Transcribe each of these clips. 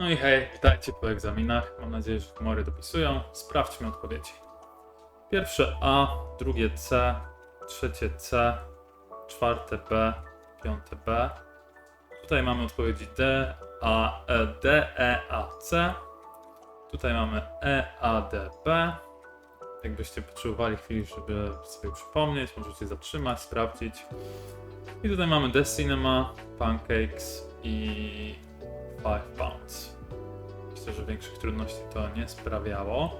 No i hej, witajcie po egzaminach. Mam nadzieję, że humory dopisują. Sprawdźmy odpowiedzi. Pierwsze A, drugie C, trzecie C, czwarte B, piąte B. Tutaj mamy odpowiedzi D, A, E, D, E, A, C. Tutaj mamy E, A, D, B. Jakbyście potrzebowali chwili, żeby sobie przypomnieć, możecie zatrzymać, sprawdzić. I tutaj mamy The Cinema, Pancakes i Five Pounds. Myślę, że większych trudności to nie sprawiało.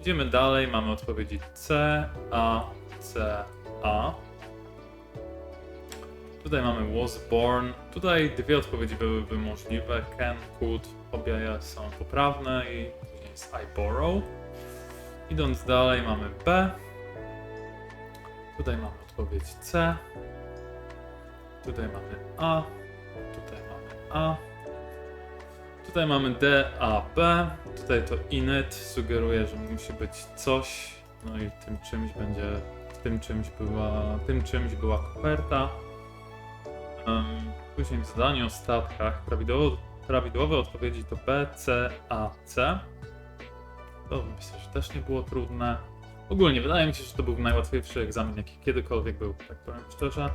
Idziemy dalej, mamy odpowiedzi C, A, C, A. Tutaj mamy was born. Tutaj dwie odpowiedzi byłyby możliwe. Can, could, obie są poprawne i później jest I borrow. Idąc dalej mamy B. Tutaj mamy odpowiedź C. Tutaj mamy A. Tutaj mamy A. Tutaj mamy D, A, B. Tutaj to init sugeruje, że musi być coś. No i tym czymś będzie. Tym czymś była. Tym czymś była koperta. Później w zadaniu o statkach prawidłowo, prawidłowe odpowiedzi to B, C, A, C. To myślę, że też nie było trudne. Ogólnie wydaje mi się, że to był najłatwiejszy egzamin, jaki kiedykolwiek był, tak powiem szczerze.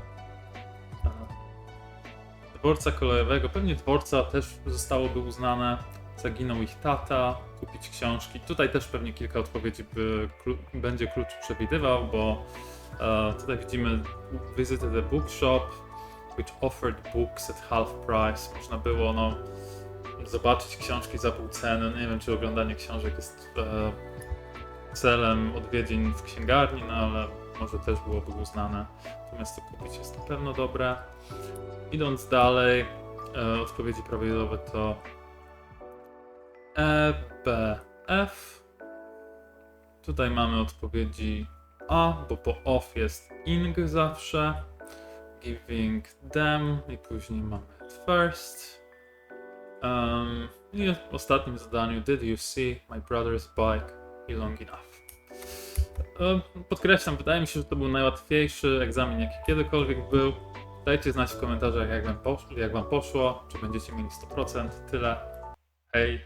Dworca kolejowego, pewnie dworca też zostałoby uznane. Zaginął ich tata, kupić książki. Tutaj też pewnie kilka odpowiedzi by, klu, będzie klucz przewidywał, bo e, tutaj widzimy visited a bookshop, which offered books at half price. Można było no, zobaczyć książki za pół ceny. Nie wiem, czy oglądanie książek jest e, celem odwiedzin w księgarni, no ale może też byłoby uznane. Natomiast to kupić jest na pewno dobre. Idąc dalej, e, odpowiedzi prawidłowe to E, B, F. Tutaj mamy odpowiedzi A, bo po off jest ing zawsze. Giving them i później mamy first. Um, I w ostatnim zadaniu Did you see my brother's bike be long enough? E, Podkreślam, wydaje mi się, że to był najłatwiejszy egzamin, jaki kiedykolwiek był. Dajcie znać w komentarzach, jak wam, poszło, jak wam poszło, czy będziecie mieli 100%. Tyle. Hej.